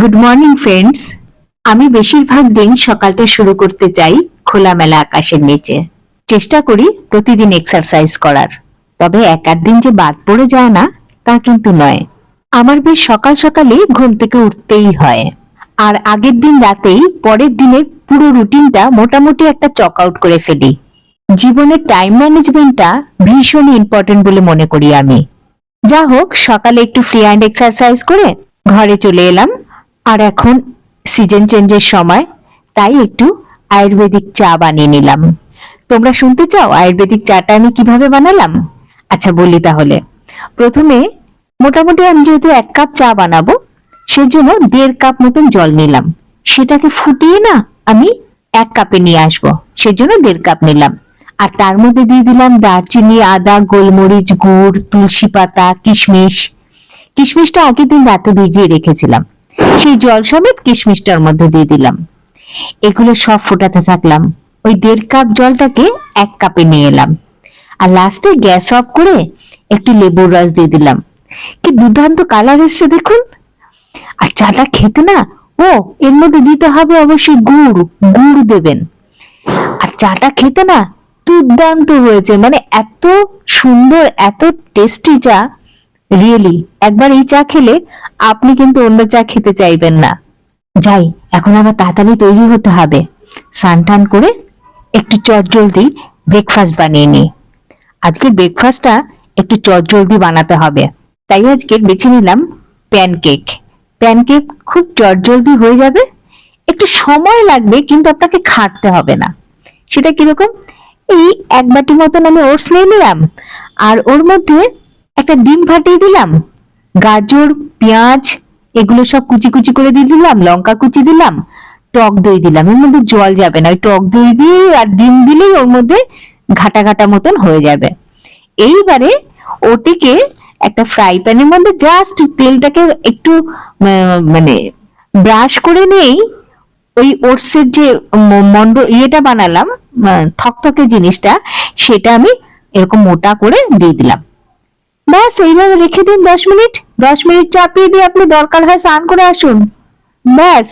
Good morning friends আমি বেশিরভাগ দিন সকালটা শুরু করতে চাই খোলামেলা আকাশের নিচে। চেষ্টা করি প্রতিদিন এক্সারসাইজ করার। তবে এক আধ দিন যে বাদ পড়ে যায় না, তা কিন্তু নয়। আমার বেশ সকাল সকালেই ঘুম থেকে উঠতেই হয়। আর আগের দিন রাতেই পরের দিনের পুরো রুটিনটা মোটামুটি একটা চক আউট করে ফেলি। জীবনের টাইম ম্যানেজমেন্টটা ভীষণ ইম্পর্টেন্ট বলে মনে করি আমি। যা হোক সকালে একটু ফ্রি হ্যান্ড এক্সারসাইজ করে ঘরে চলে এলাম। আর এখন সিজন চেঞ্জের সময়, তাই একটু আয়ুর্বেদিক চা বানিয়ে নিলাম। তোমরা শুনতে চাও আয়ুর্বেদিক চাটা আমি কীভাবে বানালাম? আচ্ছা বলি তাহলে। প্রথমে মোটামুটি আমি যেহেতু এক কাপ চা বানাবো, সেজন্য দেড় কাপ মতন জল নিলাম। সেটাকে ফুটিয়ে না আমি এক কাপে নিয়ে আসব, সেজন্য দেড় কাপ নিলাম। আর তার মধ্যে দিয়ে দিলাম দারচিনি, আদা, গোলমরিচ, গুড়, তুলসী পাতা, কিশমিশ। কিশমিশটা আগের দিন রাতে ভিজিয়ে রেখেছিলাম। সেই জল সমেত কিশমিশটার মধ্যে দিয়ে দিলাম। এগুলো সব ফোটাতে থাকলাম। ওই দেড় কাপ জলটাকে এক কাপে নিয়ে এলাম। আর লাস্টে গ্যাস অফ করে একটু লেবুর রস দিয়ে দিলাম। কি দুর্দান্ত কালার এসছে দেখুন। আর চাটা খেতে না, ও, এর মধ্যে দিতে হবে অবশ্যই গুড় গুড় দেবেন। আর চাটা খেতে না দুর্দান্ত হয়েছে। মানে এত সুন্দর, এত টেস্টি চা রিয়েলি একবার এই চা খেলে আপনি কিন্তু অন্য চা খেতে চাইবেন না। যাই, এখন আমার তাড়াতাড়ি তৈরি হতে হবে। স্নান টান করে একটু চটজলদি ব্রেকফাস্ট বানিয়ে নিই। আজকে ব্রেকফাস্টটা একটু চটজলদি বানাতে হবে। তাই আজকে বেছে নিলাম প্যানকেক প্যানকেক খুব চটজলদি হয়ে যাবে। একটু সময় লাগবে, কিন্তু আপনাকে খাটতে হবে না। সেটা কীরকম? এই এক বাটি মতন আমি ওটস নিয়ে নিলাম। আর ওর মধ্যে একটা ডিম ফাটিয়ে দিলাম। গাজর, পেঁয়াজ, এগুলো সব কুচি কুচি করে দিয়ে দিলাম, লঙ্কা কুচি দিলাম, টক দই দিলাম। এর মধ্যে জল যাবে না, ওই টক দই দিয়ে আর ডিম দিলেই ওর মধ্যে ঘাটা ঘাটা মতন হয়ে যাবে। এইবারে ওটিকে একটা ফ্রাই প্যানের মধ্যে জাস্ট তেলটাকে একটু মানে ব্রাশ করে নেই ওই ওটসের যে মন্ড, ইয়েটা বানালাম থকথকে জিনিসটা, সেটা আমি এরকম মোটা করে দিয়ে দিলাম। ব্যাস, এইভাবে রেখে দিন দশ মিনিট। দশ মিনিট চাপিয়ে দিয়ে আপনি দরকার হয় স্নান করে আসুন। ব্যাস,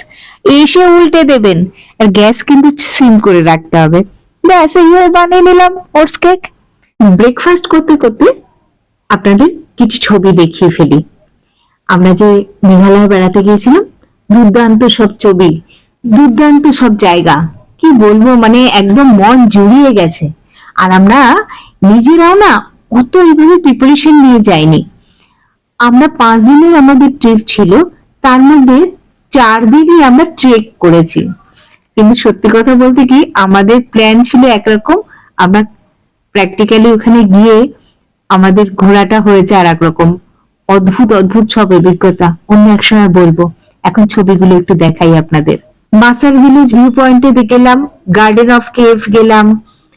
এসে উল্টে দেবেন। আর গ্যাস কিন্তু সিম করে রাখতে হবে। ব্যাস, এইভাবে বানিয়ে নিলাম ওটস কেক। ব্রেকফাস্ট করতে করতে আপনাদের কিছু ছবি দেখিয়ে ফেলি। আমরা যে মেঘালয় বেড়াতে গিয়েছিলাম, দুর্দান্ত সব ছবি, দুর্দান্ত সব জায়গা। কি বলব মানে একদম মন জুড়িয়ে গেছে। আর আমরা নিজেরাও না অত এইভাবে প্রিপারেশন নিয়ে যাইনি আমরা পাঁচ দিনের আমাদের ট্রিপ ছিল, তার মধ্যে চার দিনই আমরা ট্রেক করেছি। কিন্তু সত্যি কথা বলতে কি, আমাদের প্ল্যান ছিল একরকম, আমরা প্র্যাকটিক্যালি ওখানে গিয়ে আমাদের ঘোরাটা হয়েছে আর একরকম অদ্ভুত অদ্ভুত সব অভিজ্ঞতা, অন্য এক সময় বলব। এখন ছবিগুলো একটু দেখাই আপনাদের। মাসার ভিলেজ ভিউ পয়েন্টে গেলাম গার্ডেন অফ কেভ গেলাম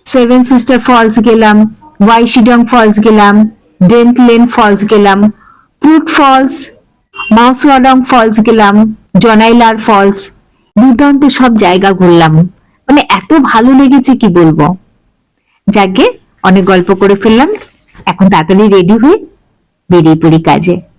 সেভেন সিস্টার ফলস গেলাম ওয়াইশিডং ফলস গেলাম ডেন্টলেন ফলস গেলাম ফ্রুট ফলস মাউসওয়াডং ফলস গেলাম জনাইলার ফলস দুর্দান্ত সব জায়গা ঘুরলাম। মানে এত ভালো লেগেছে, কি বলব? যাকে অনেক গল্প করে ফেললাম। এখন তাড়াতাড়ি রেডি হয়ে বেরিয়ে পড়ি কাজে।